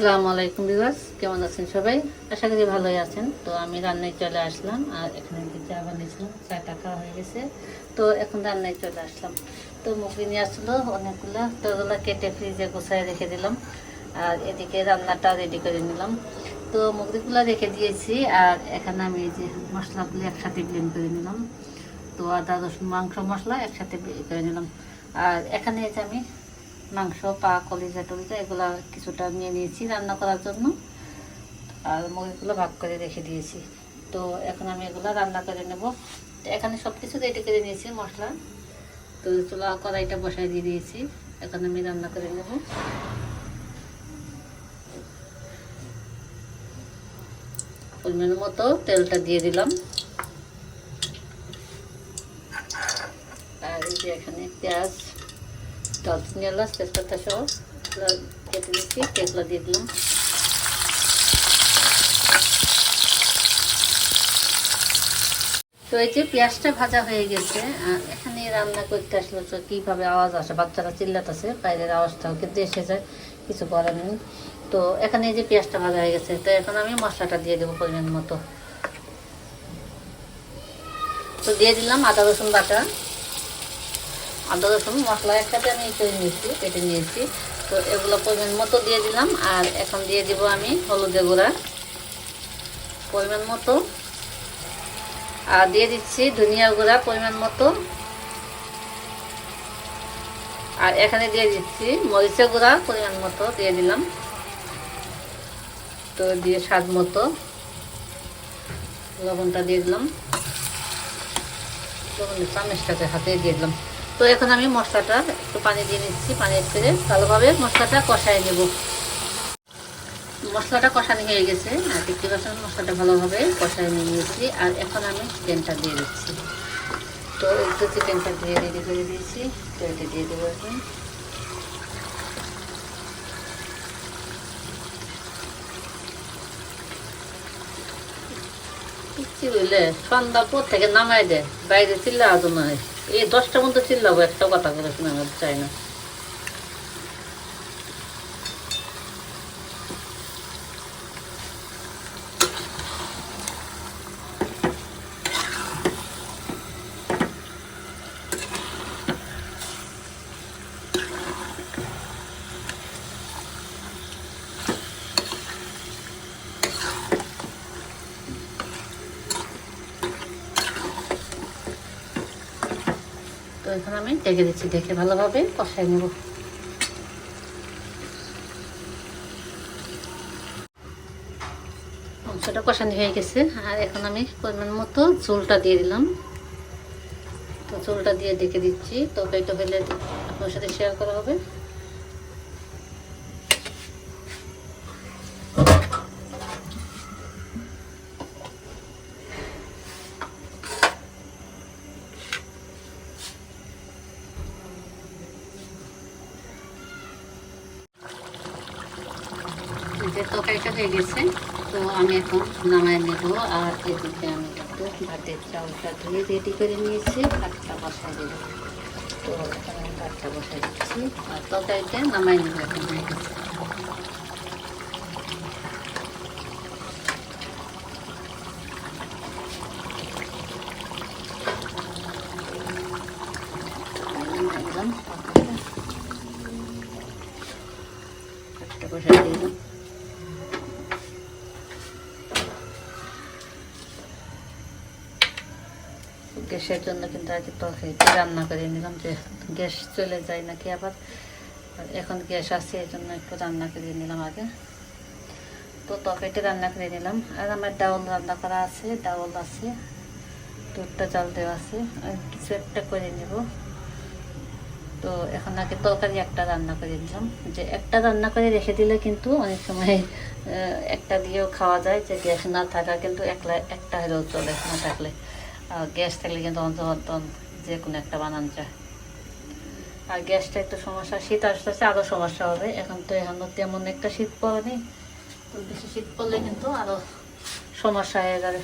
আসসালামু আলাইকুম বিবাস কেমন আছেন সবাই? আশা করি ভালোই আছেন। তো আমি রান্নায় চলে আসলাম, আর এখানে চা বানিয়েছিলাম চা টাকা হয়ে গেছে। তো এখন রান্নায় চলে আসলাম। তো মুগি নিয়ে আসলো অনেকগুলো, তো ওগুলো কেটে ফ্রিজে গোছায় রেখে দিলাম। আর এদিকে রান্নাটা রেডি করে নিলাম। তো মুগরিগুলো রেখে দিয়েছি, আর এখানে আমি যে মশলাগুলো একসাথে ব্লেন্ড করে নিলাম। তো আদা রসুন মাংস মশলা একসাথে করে নিলাম। আর এখানে যে আমি মাংস, পা, কলিজা টলিজা এগুলো কিছুটা নিয়ে নিয়েছি রান্না করার জন্য। আর মুরগিগুলো ভাগ করে রেখে দিয়েছি। তো এখন আমি এগুলো রান্না করে নেব। এখানে সব কিছু রেডি করে নিয়েছি, মশলা। তো চুলা, কড়াইটা বসাই দিয়ে দিয়েছি। এখন আমি রান্না করে নেব। পরিমাণ মতো তেলটা দিয়ে দিলাম। আর এই যে এখানে পেঁয়াজ দালচিনি এলাচ তেজপাতা সহ কেটে দিচ্ছি এগুলো দিয়ে দিলাম তো এই যে পেঁয়াজটা ভাজা হয়ে গেছে, আর এখানে রান্না করতে আসলে তো কীভাবে আওয়াজ আসে? বাচ্চারা চিল্লাতেছে, বাইরের আওয়াজটাও কিন্তু এসে যায়, কিছু করার নেই। তো এখানে এই যে পেঁয়াজটা ভাজা হয়ে গেছে, তো এখন আমি মশলাটা দিয়ে দেবো পরিমাণ মতো। তো দিয়ে দিলাম আদা রসুন বাটা। আদা, রসুন মশলা একসাথে আমি করে নিয়েছি, কেটে নিয়েছি। তো এগুলো পরিমাণ মতো দিয়ে দিলাম, আর এখন দিয়ে দিব আমি হলুদে গুঁড়া। পরিমাণ মতো। আর দিয়ে দিচ্ছি ধনিয়া গুঁড়া পরিমাণ মতো। আর এখানে দিয়ে দিচ্ছি মরিচের গুঁড়া পরিমাণ মতো দিয়ে দিলাম। তো দিয়ে স্বাদ মতো লবণটা দিয়ে দিলাম। লবণের চামচটাকে হাতে দিয়ে দিলাম। তো এখন আমি মশলাটা একটু পানি দিয়ে নিচ্ছি, পানি করে ভালোভাবে মশলাটা কষাই নেব। মশলাটা কষানো হয়ে গেছে, আর দেখতে পাচ্ছেন মশলাটা ভালোভাবে কষাই নিয়ে নিয়েছি। আর এখন আমি চিকেনটা দিয়ে দিচ্ছি। তো একটু চিকেনটা দিয়ে রেডি করে দিয়েছি, তো এটা দিয়ে দেবো এখন। কি বুঝলে সন্ধ্যা পর থেকে নামাই দেয়, বাইরে চিল্লা আজ নয় এই দশটার মধ্যে চিল্লাবো একটা কথা করে শুনে চাই না। এখন আমি ডেকে দিচ্ছি, ডেকে ভালোভাবে কষাই নেব। মাংসটা কষানি হয়ে গেছে, আর এখন আমি পরিমাণ মতো চুলটা দিয়ে দিলাম। তো ঝোলটা দিয়ে ডেকে দিচ্ছি, তরকারিটা হলে আপনার সাথে শেয়ার করা হবে যে তরকারিটা হয়ে গেছে। তো আমি এখন নামাই নেব আর এদিকে আমি একটু ভাতের চাউলটা ধুয়ে রেডি করে নিয়েছি, ভাতটা বসাই দেবো। তো ভাতটা বসাই দিচ্ছি আর তরকারিটা নামাই নেব এখন হয়ে গেছে একদম ভাতটা বসাই দিলাম গ্যাসের জন্য কিন্তু আগে তরকারিতে রান্না করে নিলাম, যে গ্যাস চলে যায় নাকি আবার। এখন গ্যাস আছে এই জন্য একটু রান্না করে নিলাম আগে। তো তরকারিটা রান্না করে নিলাম। আর আমার ডাউল রান্না করা আছে, ডাউল আছে, দুধটা চাল দেওয়া আছে কিছু একটা করে নেব। তো এখন আগে তরকারি একটা রান্না করে দিলাম যে একটা রান্না করে রেখে দিলে কিন্তু অনেক সময় একটা দিয়েও খাওয়া যায়, যে গ্যাস না থাকা কিন্তু একলা, একটা হলেও চলে না থাকলে। আর গ্যাস থাকলে কিন্তু অন্তত যে কোনো একটা বানান যায়। আর গ্যাসটা একটু সমস্যা, শীত আসতে আসতে আরও সমস্যা হবে। এখন তো এখন তেমন একটা শীত পড়েনি। বেশি শীত পড়লে কিন্তু আরও সমস্যা হয়ে যাবে।